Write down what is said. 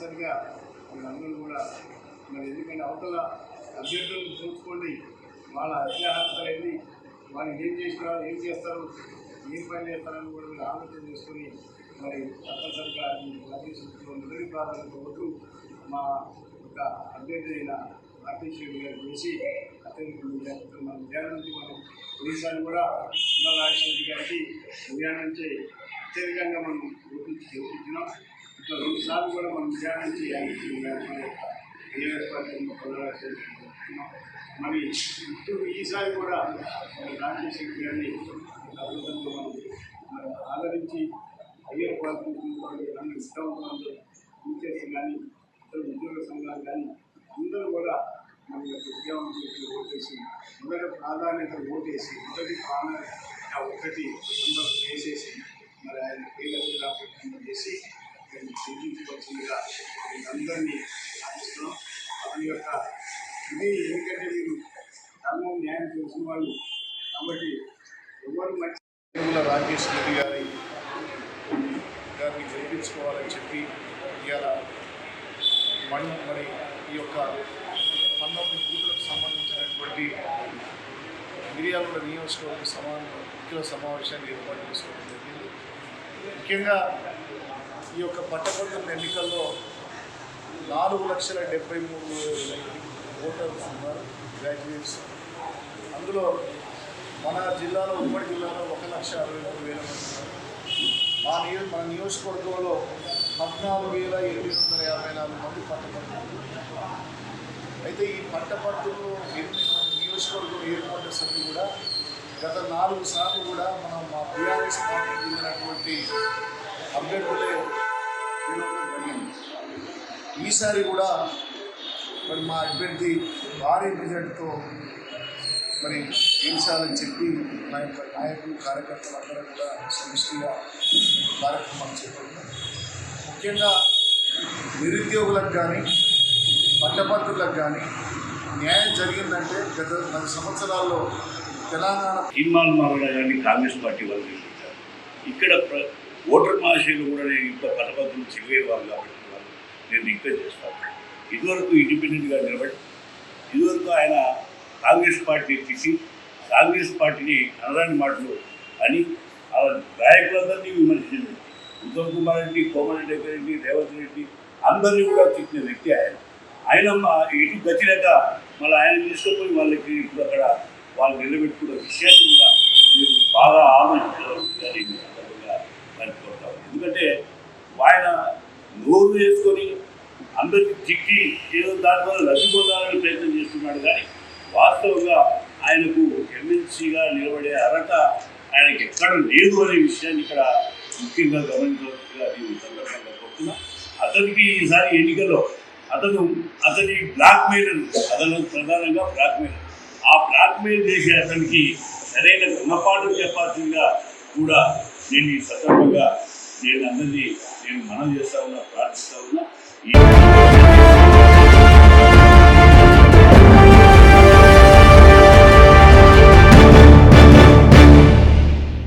తప్పనిసరిగా మీరందరూ కూడా మరి ఎందుకంటే అవతల అభ్యర్థులను చూసుకోండి. వాళ్ళ అత్యాహతలు ఏంటి వాళ్ళు ఏం చేసినా ఏం చేస్తారు ఏం పని చేస్తారని కూడా మీరు ఆలోచన చేసుకొని మరి తప్పనిసరిగా ఈ రాజేశ్వరంలో మొదటి ప్రాధాన్యత ఓటు మా యొక్క అభ్యర్థి అయిన రాజేశ్వరి గారు చేసి అత్యధిక మన విజయాల నుంచి మనం ఒడిశాను కూడా ఉన్న రాజశేఖర్ గారికి విజయాల నుంచి అత్యధికంగా మనం గుర్తించి గెలిపించినాం. ఇట్లా కూడా మనం ధ్యానం చేయాలి. మరి ఇప్పుడు ఈసారి కూడా మరి రాజశేఖర్ గారిని అద్భుతంగా మనం ఆదరించి అయ్యర్ క్వాలిటీ అన్ని టీచర్స్ కానీ ఇతర ఉద్యోగ సంఘాలు కానీ అందరూ కూడా మన యొక్క ఉద్యోగం చేసి ఓటేసి మొదట ప్రాధాన్యత ఓటేసి మొదటి ప్రాధాన్యత ఒకటి అందరూ వేసేసి మరి ఆయన పేదలుగా చేసి మేము అందరినీ ఆశిస్తున్నాం ఆయన యొక్క ఇది ఎందుకంటే మీరు ధర్మం న్యాయం చేసిన వాళ్ళు కాబట్టి ఎవరు మంచి రాకేష్ రెడ్డి గారి గారిని గెలిపించుకోవాలని చెప్పి ఇవాళ మన మరి ఈ యొక్క పంతొమ్మిది బూతులకు సంబంధించినటువంటి మిర్యాల నియోజకవర్గ సమా ముఖ్య సమావేశాన్ని ఏర్పాటు చేసుకోవడం జరిగింది ముఖ్యంగా ఈ యొక్క పట్టభద్రుల ఎన్నికల్లో నాలుగు లక్షల డెబ్బై మూడు వేల ఓటర్స్ ఉన్నారు గ్రాడ్యుయేట్స్ అందులో మన జిల్లాలో ఉమ్మడి జిల్లాలో ఒక లక్ష అరవై మూడు వేల మంది మా నియో మన నియోజకవర్గంలో పద్నాలుగు వేల ఎనిమిది వందల యాభై నాలుగు మంది పట్టభద్రులు అయితే ఈ పట్టభద్రులు ఎనిమిది నియోజకవర్గం ఏర్పడ్డ సభ్యులు కూడా గత నాలుగు సార్లు కూడా మనం మా బీఆర్ఎస్ పార్టీకి చెందినటువంటి అభ్యర్థులు ఈసారి కూడా మరి మా అభ్యర్థి భారీ బడ్జెట్తో మరి గెలిచాలని చెప్పి నా యొక్క నాయకులు కార్యకర్తలు అందరూ కూడా సమిష్టిగా కార్యక్రమాలు చేపడుతున్నారు. ముఖ్యంగా నిరుద్యోగులకు కానీ పట్టభద్రులకు కానీ న్యాయం జరిగిందంటే గత పది సంవత్సరాల్లో తెలంగాణ తీర్మానం మారడా కానీ కాంగ్రెస్ పార్టీ వాళ్ళు ఇక్కడ ఓటర్ మహాశీలు కూడా నేను ఇంకా పట్టభద్రులు చెరివేవారు కాబట్టి నేను రిక్వెస్ట్ చేస్తాను. ఇదివరకు ఇండిపెండెంట్గా నిలబడి ఇదివరకు ఆయన కాంగ్రెస్ పార్టీ తీసి కాంగ్రెస్ పార్టీని అనరాని మాటలు అని ఆ నాయకులందరినీ విమర్శించింది. ఉత్తమ్ కుమార్ రెడ్డి కోమరెడ్డి రెడ్డి రేవంత్ రెడ్డి అందరినీ కూడా తిట్టిన వ్యక్తి ఆయన. ఆయన మా- ఇటు గతిలేక మళ్ళీ ఆయన తీసుకుపోయి వాళ్ళకి ఇప్పుడు అక్కడ వాళ్ళు నిలబెట్టుకున్న విషయాన్ని కూడా మీరు బాగా ఆలోచించాలని కోరుతాను ఎందుకంటే ఆయన నోరు వేసుకొని అందరికీ తిట్టి ఏదో దానివల్ల లబ్ధి ప్రయత్నం చేస్తున్నాడు కానీ వాస్తవంగా ఆయనకు ఎమ్మెల్సీగా నిలబడే అర్హత ఆయనకి ఎక్కడ లేదు అనే విషయాన్ని ఇక్కడ ముఖ్యంగా గమనించవలసిగా నేను ఈ సందర్భంగా కోరుతున్నా. అతనికి ఈసారి ఎన్నికల్లో అతను అతని బ్లాక్మెయిలర్ అతను ప్రధానంగా బ్లాక్మెయిలర్ ఆ బ్లాక్మెయిల్ చేసే అతనికి సరైన గుణపాఠం చెప్పాల్సిందిగా కూడా నేను ఈ సందర్భంగా నేను అందరినీ నేను మనం చేస్తా ఉన్నా ప్రార్థిస్తా ఉన్నా. E...